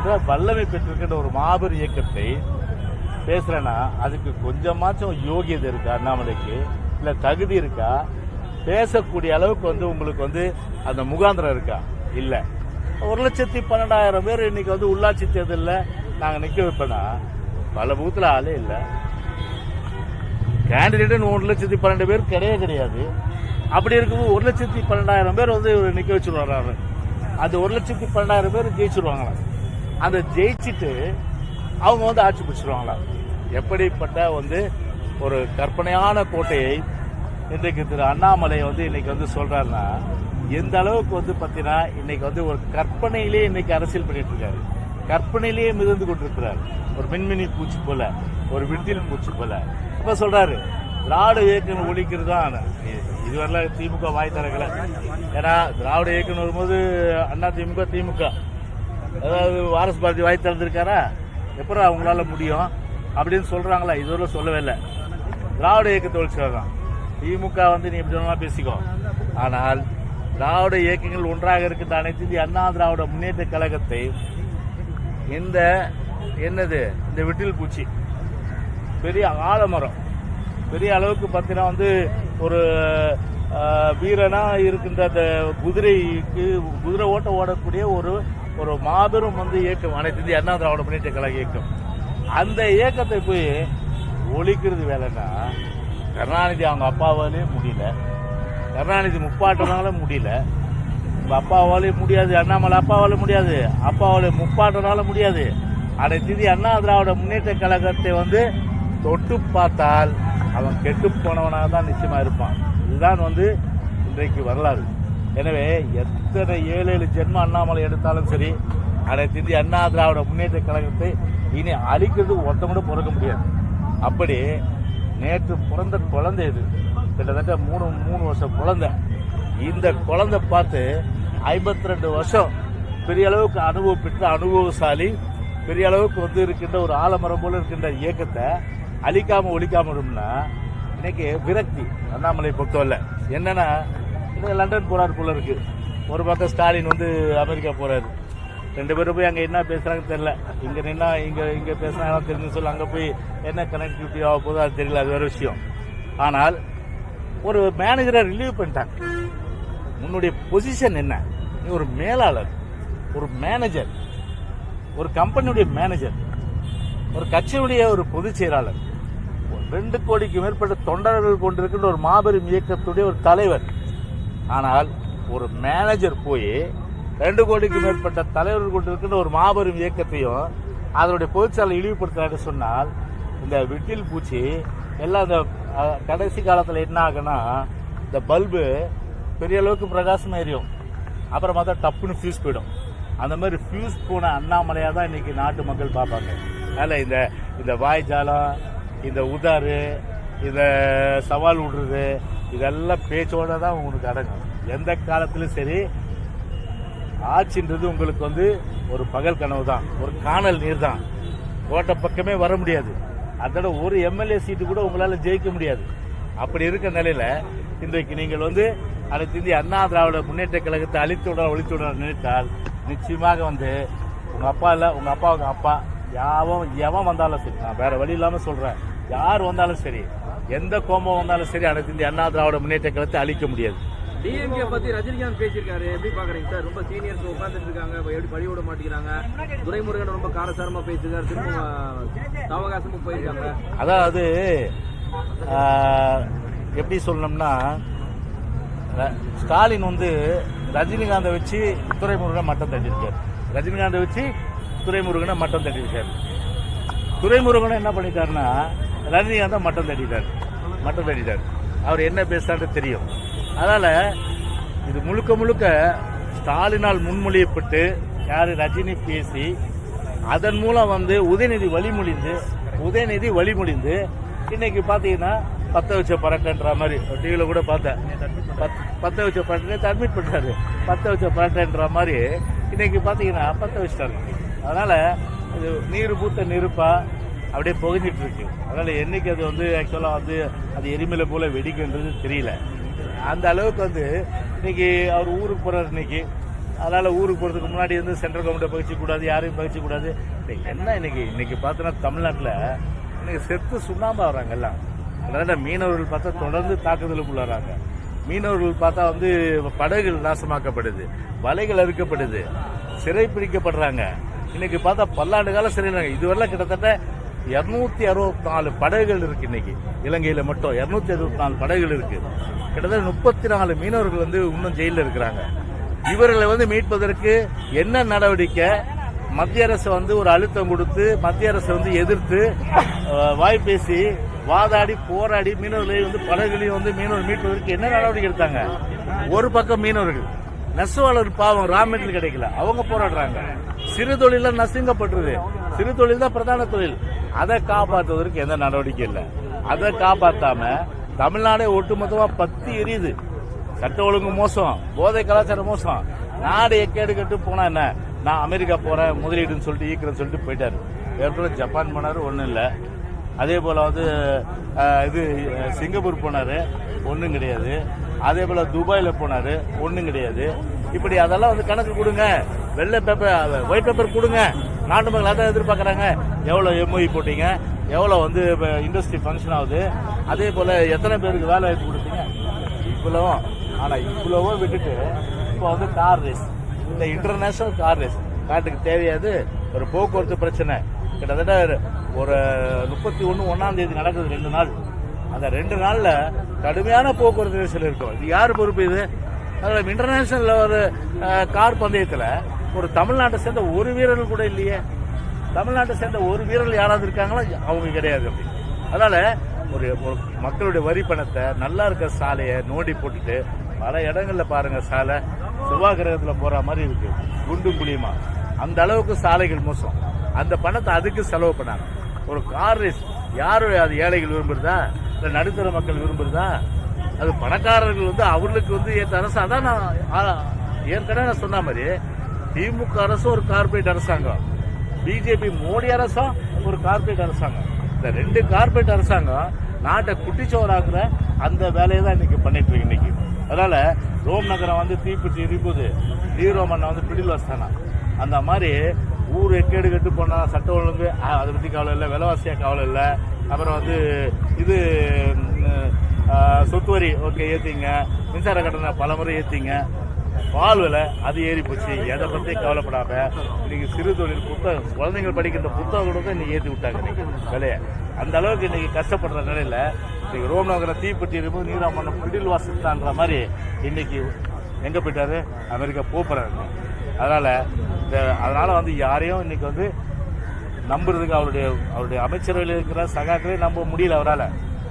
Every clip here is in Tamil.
இருக்கின்ற வல்லமை பெற்றிருக்கின்ற ஒரு மாபெரும் இயக்கத்தை பேசுறேன்னா அதுக்கு கொஞ்சமாச்சும் யோகியதை இருக்கா அண்ணாமலைக்கு? இல்ல தகுதி இருக்கா? பேசக்கூடிய அளவுக்கு வந்து உங்களுக்கு வந்து அந்த முகாந்திரம் இருக்கா? இல்ல. ஒரு லட்சத்தி பன்னெண்டாயிரம் பேர் இன்னைக்கு வந்து உள்ளாட்சி தேர்தலில் நாங்கள் நிற்க வைப்பேன்னா பல பூத்தில் ஆளே இல்லை. கேண்டிடேட் ஒரு லட்சத்தி பன்னெண்டு பேர் கிடையவே கிடையாது. அப்படி இருக்கும்போது ஒரு லட்சத்தி பன்னெண்டாயிரம் பேர் வந்து நிற்க நிக்க வச்சுருவாரு அந்த ஒரு லட்சத்தி பன்னெண்டாயிரம் பேர் ஜெயிச்சிருவாங்களா அந்த ஜெயிச்சிட்டு அவங்க வந்து ஆட்சி பிடிச்சிருவாங்களா? எப்படிப்பட்ட வந்து ஒரு கற்பனையான கோட்டையை இன்றைக்கு திரு அண்ணாமலை வந்து இன்னைக்கு வந்து சொல்றாருன்னா எந்த அளவுக்கு வந்து பார்த்தீங்கன்னா இன்னைக்கு வந்து ஒரு கற்பனையிலே இன்னைக்கு அரசியல் பண்ணிட்டு இருக்காரு கற்பனையிலேயே மிதந்து கொண்டிருக்கிறார். ஒரு மின்மினி பூச்சி போல ஒரு விட்டில் பூச்சி போல. அப்ப சொல்றாரு திராவிட இயக்கம் ஒழிக்கிறது தான் இதுவரையில திமுக வாய் தரக்கல ஏன்னா திராவிட இயக்கம் வரும்போது அண்ணா திமுக திமுக. அதாவது வாரஸ் பாரதி வாய் திறந்திருக்காரா? எப்பறம் அவங்களால முடியும்? அப்படின்னு சொல்றாங்களா? இதுவரை சொல்லவே இல்லை. திராவிட இயக்கத்தை ஒழிச்சவர் தான். திமுக வந்து நீ எப்படி வேணாலும் பேசிக்கோ. ஆனால் திராவிட இயக்கங்கள் ஒன்றாக இருக்கின்ற அனைத்து இந்திய அண்ணா திராவிட முன்னேற்ற கழகத்தை இந்த என்னது? இந்த விட்டில் பூச்சி. பெரிய ஆலமரம். பெரிய அளவுக்கு பார்த்தீங்கன்னா வந்து ஒரு வீரனாக வீரனா இருக்கின்ற அந்த குதிரைக்கு குதிரை ஓட்ட ஓடக்கூடிய ஒரு ஒரு மாபெரும் வந்து இயக்கம் அனைத்து இந்திய அண்ணா திராவிட முன்னேற்ற கழக இயக்கம். அந்த இயக்கத்தை போய் ஒழிக்கிறது வேலைன்னா கருணாநிதி அவங்க அப்பாவாலே முடியல. கருணாநிதி முப்பாட்டனால முடியல. உங்கள் அப்பாவாலே முடியாது அண்ணாமலை அப்பாவாலே முடியாது அப்பாவாலே முப்பாட்டனால முடியாது. அனைத்து இந்திய அண்ணா திராவிட முன்னேற்ற கழகத்தை வந்து தொட்டு பார்த்தால் அவன் கெட்டு போனவனாக தான் நிச்சயமாக இருப்பான். இதுதான் வந்து இன்றைக்கு வரலாறு. எனவே எத்தனை ஏழு ஏழு ஜென்ம அண்ணாமலை எடுத்தாலும் சரி அனைத்து இந்திய அண்ணா திராவிட முன்னேற்ற கழகத்தை இனி அழிக்கிறது ஒருத்த கூட பிறக்க முடியாது. அப்படி நேற்று பிறந்த குழந்தை இது. கிட்டத்தட்ட மூணு மூணு வருஷம் குழந்தை. இந்த குழந்தை பார்த்து ஐம்பத்தி ரெண்டு வருஷம் பெரிய அளவுக்கு அனுபவம் பெற்ற அனுபவசாலி பெரிய அளவுக்கு வந்து இருக்கின்ற ஒரு ஆலமரம் போல இருக்கின்ற இயக்கத்தை அழிக்காம ஒழிக்காம விடும்னா இன்னைக்கு விரக்தி அண்ணாமலை பொறுத்தவரை. என்னன்னா லண்டன் போகிறார் போல இருக்கு. ஒரு பக்கம் ஸ்டாலின் வந்து அமெரிக்கா போகிறாரு ரெண்டு பேரும் போய் அங்கே என்ன பேசுகிறாங்கன்னு தெரில இங்கே நின்னா இங்கே இங்கே பேசுறாங்க தெரிஞ்சு சொல்லி. அங்கே போய் என்ன கனெக்டிவிட்டி ஆக போதோ அது தெரியல. அது வேறு விஷயம். ஆனால் ஒரு மேனேஜரை ரிலீவ் பண்ணிட்டாங்க. உன்னுடைய பொசிஷன் என்ன? நீ ஒரு மேலாளர் ஒரு மேனேஜர் ஒரு கம்பெனியுடைய மேனேஜர் ஒரு கட்சியுடைய ஒரு பொதுச் செயலாளர். ரெண்டு கோடிக்கு மேற்பட்ட தொண்டர்கள் கொண்டிருக்கின்ற ஒரு மாபெரும் இயக்கத்துடைய ஒரு தலைவர். ஆனால் ஒரு மேனேஜர் போய் ரெண்டு கோடிக்கு மேற்பட்ட தலைவர்கள் கொண்டிருக்கின்ற ஒரு மாபெரும் இயக்கத்தையும் அதனுடைய பொதுச்சாலை இழிவுபடுத்துறாரு சொன்னால் இந்த விட்டில் பூச்சி எல்லாம் இந்த கடைசி காலத்தில் என்ன ஆகுனா இந்த பல்பு பெரிய அளவுக்கு பிரகாசம் எரியும். அப்புறம் பார்த்தா டப்புன்னு ஃபியூஸ் போயிடும். அந்த மாதிரி ஃபியூஸ் போன அண்ணாமலையாக தான் இன்றைக்கி நாட்டு மக்கள் பார்ப்பாங்க. அதில் இந்த இந்த வாய்ஜாலம் இந்த உதாறு இந்த சவால் விடுறது இதெல்லாம் பேச்சோட தான் உங்களுக்கு அடங்கும். எந்த காலத்திலும் சரி ஆட்சின்றது உங்களுக்கு வந்து ஒரு பகல் கனவு தான் ஒரு காணல் நீர் தான். கோட்டை பக்கமே வர முடியாது. அதோட ஒரு எம்எல்ஏ சீட்டு கூட உங்களால் ஜெயிக்க முடியாது. அப்படி இருக்க நிலையில் இன்றைக்கு நீங்கள் வந்து அனைத்து இந்திய அண்ணா திராவிட முன்னேற்ற கழகத்தை அழித்து விட நினைத்தால் நிச்சயமாக வந்து உங்கள் அப்பா இல்லை உங்கள் அப்பா உங்கள் அப்பா யாவன் எவன் வந்தாலும் சரி நான் வேறு வழி இல்லாமல் சொல்கிறேன் யார் வந்தாலும் சரி எந்த கோபம் வந்தாலும் சரி அனைத்து இந்திய அண்ணா திராவிட முன்னேற்ற கழகத்தை அழிக்க முடியாது. டிஎம்கே பத்தி ரஜினிகாந்த் பேசியிருக்காரு. எப்படி பாக்குறீங்க சார்? ரொம்ப சீனியர்ஸ் உட்கார்ந்துட்டு இருக்காங்க. எப்படி பழி விட மாட்டேங்கிறாங்க? துரைமுருகன் ரொம்ப காரசாரமா பேசியிருக்காரு. திரும்ப அவகாசமும் போயிருக்காங்க. அதாவது எப்படி சொல்லணும்னா ஸ்டாலின் வந்து ரஜினிகாந்தை வச்சு துரைமுருகனை மட்டம் தட்டியிருக்காரு. ரஜினிகாந்தை வச்சு துரைமுருகனை மட்டம் தட்டியிருக்காரு. துரைமுருகனை என்ன பண்ணிட்டாருன்னா ரஜினிகாந்தை மட்டம் தட்டிட்டார் மட்டம் தட்டிட்டார் அவர் என்ன பேசுறாரு தெரியும். அதனால் இது முழுக்க முழுக்க ஸ்டாலினால் முன்மொழியப்பட்டு யார் ரஜினி பேசி அதன் மூலம் வந்து உதயநிதி வழிமொழிந்து உதயநிதி வழிமொழிந்து இன்னைக்கு பார்த்தீங்கன்னா பத்த வச்ச பரட்டன்ற மாதிரி டிவியில் கூட பார்த்தேன். பத்- பத்த வச்ச பரட்டை அட்மிட் பண்ணுறாரு பத்த வச்ச பரட்டன்ற மாதிரி இன்னைக்கு பார்த்தீங்கன்னா பத்த வச்சிட்டாரு. அதனால் இது நீர் பூத்த நெருப்பா அப்படியே புகஞ்சிட்டு இருக்கு. அதனால என்னைக்கு அது வந்து ஆக்சுவலாக வந்து அது எரிமலை போல வெடிக்குன்றது தெரியல. அந்த அளவுக்கு வந்து இன்னைக்கு அவர் ஊருக்கு போகிறார் இன்னைக்கு. அதனால் ஊருக்கு போகிறதுக்கு முன்னாடி வந்து சென்ட்ரல் கவர்மெண்ட்டை பகிச்சு கூடாது யாரையும் பகிச்சு கூடாது. என்ன இன்னைக்கு? இன்னைக்கு பார்த்தோன்னா தமிழ்நாட்டில் இன்னைக்கு செத்து சுண்ணாம்பா வராங்க எல்லாம். அதனால மீனவர்கள் பார்த்தா தொடர்ந்து தாக்குதலுக்குள்ளாராங்க மீனவர்கள் பார்த்தா வந்து படகுகள் நாசமாக்கப்படுது வலைகள் அறுக்கப்படுது சிறை பிடிக்கப்படுறாங்க. இன்னைக்கு பார்த்தா பல்லாண்டு காலம் சிறையிலாங்க இதுவரெல்லாம் கிட்டத்தட்ட இரநூத்தி அறுபத்தி நாலு படகுகள் இருக்கு இன்னைக்கு. இலங்கையில மட்டும் இரநூத்தி அறுபத்தி நாலு படகுகள் இருக்கு. கிட்டத்தட்ட முப்பத்தி நாலு மீனவர்கள் வந்து இன்னும் ஜெயிலில் இருக்கிறாங்க. இவர்களை வந்து மீட்பதற்கு என்ன நடவடிக்கை? மத்திய அரசு வந்து ஒரு அழுத்தம் கொடுத்து மத்திய அரசு வந்து எதிர்த்து வாய்ப்பேசி வாதாடி போராடி மீனவர்களை வந்து படகுகளையும் வந்து மீனவர் மீட்பதற்கு என்ன நடவடிக்கை எடுத்தாங்க? ஒரு பக்கம் மீனவர்கள். நெசவாளர் பாவம் ரா மெட்டீரியல் கிடைக்கல. அவங்க போராடுறாங்க. சிறு தொழில நசுங்கப்பட்டுருது. சிறு தொழில் தான் பிரதான தொழில். அதை காப்பாற்றுவதற்கு எந்த நடவடிக்கை இல்லை. அதை காப்பாற்றாம தமிழ்நாடே ஒட்டுமொத்தமாக பத்தி எரியுது. சட்ட ஒழுங்கு மோசம் போதை கலாச்சாரம் மோசம். நாடு எக்கேடு கட்டு போனா என்ன? நான் அமெரிக்கா போறேன் முதலீடுன்னு சொல்லிட்டு ஈக்கிறேன்னு சொல்லிட்டு போயிட்டாரு. ஏற்கனவே ஜப்பான் போனார் ஒன்றும் இல்லை. அதே போல் வந்து இது சிங்கப்பூர் போனாரு ஒன்றும் கிடையாது. அதே போல் துபாயில் போனாரு ஒன்றும் கிடையாது. இப்படி அதெல்லாம் வந்து கணக்கு கொடுங்க. வெள்ளை பேப்பர் ஒயிட் பேப்பர் கொடுங்க. நாட்டு மக்கள் அதான் எதிர்பார்க்குறாங்க. எவ்வளோ எம்ஒஇ போட்டீங்க? எவ்வளோ வந்து இப்போ இண்டஸ்ட்ரி ஃபங்க்ஷன் ஆகுது? அதே போல் எத்தனை பேருக்கு வேலை வாய்ப்பு கொடுத்தீங்க? இவ்வளவும். ஆனால் இவ்வளவோ விட்டுட்டு இப்போ வந்து கார் ரேஸ் இந்த இன்டர்நேஷ்னல் கார் ரேஸ் நாட்டுக்கு தேவையாது. ஒரு போக்குவரத்து பிரச்சனை. கிட்டத்தட்ட ஒரு முப்பத்தி ஒன்று ஒன்றாம் தேதி நடக்குது ரெண்டு நாள். அந்த ரெண்டு நாளில் கடுமையான போக்குவரத்து நெரிசல் இருக்கும். இது யார் பொறுப்பு இது? அதில் இன்டர்நேஷ்னல் ஒரு கார் பந்தயத்தில் ஒரு தமிழ்நாட்டை சேர்ந்த ஒரு வீரர்கள் கூட இல்லையே. தமிழ்நாட்டை சேர்ந்த ஒரு வீரர்கள் யாராவது இருக்காங்களோ? அவங்க கிடையாது அப்படி. அதனால் ஒரு மக்களுடைய வரி பணத்தை நல்லா இருக்கிற சாலையை நோண்டி போட்டுட்டு பல இடங்களில் பாருங்கள் சாலை செவ்வாய் கிரகத்தில் போகிற மாதிரி இருக்குது குண்டும் குழியுமா. அந்த அளவுக்கு சாலைகள் மோசம். அந்த பணத்தை அதுக்கு செலவு பண்ணாங்க. ஒரு கார் ரேஸ் யார் அது ஏழைகள் விரும்புறதா? இல்லை நடுத்தர மக்கள் விரும்புகிறதா அது பணக்காரர்கள் வந்து அவர்களுக்கு வந்து ஏற்ற அரசு அதான் நான் ஏற்கனவே நான் சொன்ன மாதிரி திமுக அரசு ஒரு கார்பரேட் அரசாங்கம். பிஜேபி மோடி அரசும் ஒரு கார்பரேட் அரசாங்கம். இந்த ரெண்டு கார்பரேட் அரசாங்கம் நாட்டை குட்டிச்சோறாக்குற அந்த வேலையை தான் இன்னைக்கு பண்ணிட்டு இருக்கு இன்னைக்கு. அதனால ரோம் நகரம் வந்து தீப்பிடிச்சு எரிபோது. ஹீரோ மண்ணை வந்து பிடில் வச்சானா அந்த மாதிரி ஊர் எக்கேடு கெட்டு போனால் சட்ட ஒழுங்கு அதை பற்றி கவலை இல்லை விலைவாசியாக கவலை இல்லை. அப்புறம் வந்து இது சொத்துவரி சொத்து வரி ஓகே ஏற்றிங்க மின்சார கட்டணம் பல முறை ஏற்றிங்க பால் விலை அது ஏறி போச்சு. எதை பத்தி கவலைப்படாம இன்னைக்கு சிறு தொழில் புத்தகம் குழந்தைங்க படிக்கின்ற புத்தகம் கூட இன்னைக்கு ஏற்றி விட்டாங்க இன்னைக்கு விலைய. அந்த அளவுக்கு இன்னைக்கு கஷ்டப்படுற நிலையில இன்னைக்கு ரோம் நகரம் தீப்பெட்டி எரியும் நீராமண்ணம் பிடில் வாசித்தான்ற மாதிரி இன்னைக்கு எங்க போயிட்டாரு? அமெரிக்கா போறாரு அதனால இந்த அதனால வந்து யாரையும் இன்னைக்கு வந்து நம்புறதுக்கு அவருடைய அவருடைய அமைச்சரவையில் இருக்கிற சகாக்களே நம்ப முடியல அவரால்.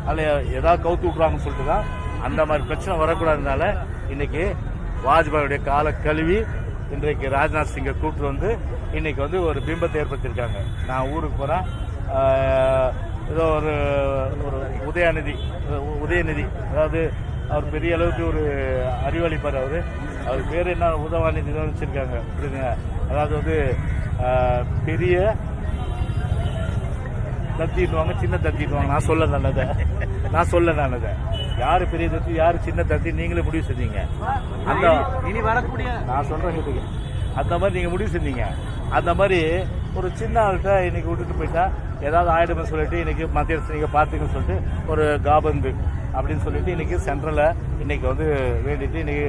அதில் ஏதாவது கவுத்து விட்றாங்கன்னு சொல்லிட்டு தான் அந்த மாதிரி பிரச்சனை வரக்கூடாதுனால இன்றைக்கி வாஜ்பாயுடைய கால கழுவி இன்றைக்கு ராஜ்நாத் சிங்கை கூப்பிட்டு வந்து இன்னைக்கு வந்து ஒரு பிம்பத்தை ஏற்படுத்தியிருக்காங்க. நான் ஊருக்கு போகிறேன் ஏதோ ஒரு ஒரு உதயநிதி உதயநிதி அதாவது அவர் பெரிய அளவுக்கு ஒரு அறிவாளிப்பார் அவர். அவர் பேர் என்ன? உதவாநிதி தான் வச்சிருக்காங்க. புரியுதுங்க? அதாவது வந்து பெரிய தத்திடுவாங்க சின்ன தத்திடுவாங்க நான் சொல்ல நல்லதை நான் சொல்ல நல்லதை யாரு பெரிய தத்தி யாரு சின்ன தத்தி நீங்களே முடிவு செஞ்சீங்க. அந்த இனி வரக்கூடிய நான் சொல்றேன் அந்த மாதிரி நீங்க முடிவு செஞ்சீங்க. அந்த மாதிரி ஒரு சின்ன ஆள்கிட்ட இன்னைக்கு விட்டுட்டு போயிட்டா ஏதாவது ஆயிடுமே சொல்லிட்டு இன்னைக்கு மத்திய அரசு நீங்க பாத்துங்கன்னு சொல்லிட்டு ஒரு காபந்து அப்படின்னு சொல்லிட்டு இன்னைக்கு சென்ட்ரல்ல இன்னைக்கு வந்து வேண்டிட்டு இன்னைக்கு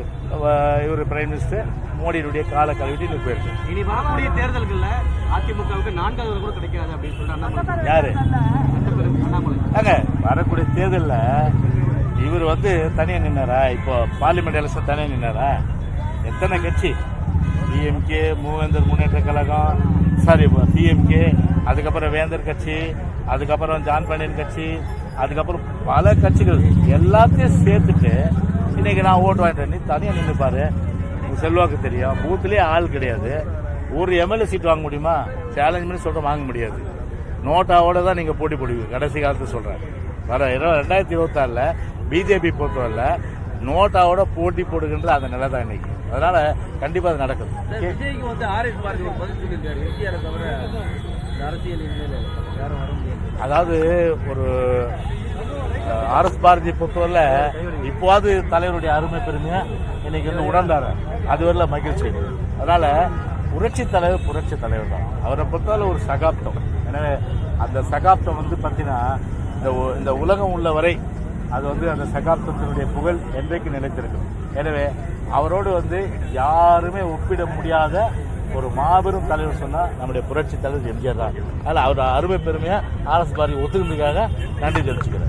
இவர் பிரைம் மினிஸ்டர் மோடியினுடைய காலை கழுவிட்டு இன்னைக்கு போயிருக்கு இனி வரக்கூடிய தேர்தல்கள்ல அதிமுகவுக்கு நான்காவது கூட கிடைக்காது அப்படின்னு சொல்லிட்டு யாரு? ஏங்க வரக்கூடிய தேர்தல்ல இவர் வந்து தனியாக நின்னாரா? இப்போ பார்லிமெண்ட் எலெக்ஷன் தனியாக நின்னாரா? எத்தனை கட்சி? டிஎம்கே மூவேந்தர் முன்னேற்ற கழகம் சாரி டிஎம்கே அதுக்கப்புறம் வேந்தர் கட்சி அதுக்கப்புறம் ஜான் பாண்டியன் கட்சி அதுக்கப்புறம் பல கட்சிகள் எல்லாத்தையும் சேர்த்துட்டு இன்னைக்கு நான் ஓட்டு வாங்கிட்டேன் நீ தனியாக நின்று செல்வாக்கு தெரியும். பூத்துலேயே ஆள் கிடையாது. ஒரு எம்எல்ஏ சீட் வாங்க முடியுமா? சேலஞ்ச் பண்ணி சொல்ற வாங்க முடியாது. நோட்டாவோட தான் நீங்கள் போட்டி போடுவீங்க. கடைசி காலத்தில் சொல்கிறேன் வர இரவு ரெண்டாயிரத்தி இருபத்தாறில் பிஜேபி பொறுத்தவரையில நோட்டாவோட போட்டி போடுகின்ற அந்த நிலை தான் இன்னைக்கு. அதனால கண்டிப்பா அது நடக்குது. ஒரு அதாவது ஒரு ஆர்எஸ் பாரதியை பொறுத்தவரையில இப்போவாது தலைவருடைய அருமை பெருமையா இன்னைக்கு வந்து உணர்ந்தாரு. அது வரல மகிழ்ச்சி. அதனால புரட்சி தலைவர் புரட்சி தலைவர் தான். அவரை பொறுத்தவரை ஒரு சகாப்தம். எனவே அந்த சகாப்தம் வந்து பார்த்தீங்கன்னா இந்த இந்த உலகம் உள்ள வரை அது வந்து அந்த சகாப்தத்தினுடைய புகழ் என்றைக்கு நிலைத்திருக்கும். எனவே அவரோடு வந்து யாருமே ஒப்பிட முடியாத ஒரு மாபெரும் தலைவர் சொன்னால் நம்முடைய புரட்சி தலைவர் எம்ஜிஆர் தான். அதனால அவர் அருமை பெருமையாக ஆர்எஸ் பாரதி ஒத்துக்கிறதுக்காக நன்றி தெரிவிச்சுக்கிறேன்.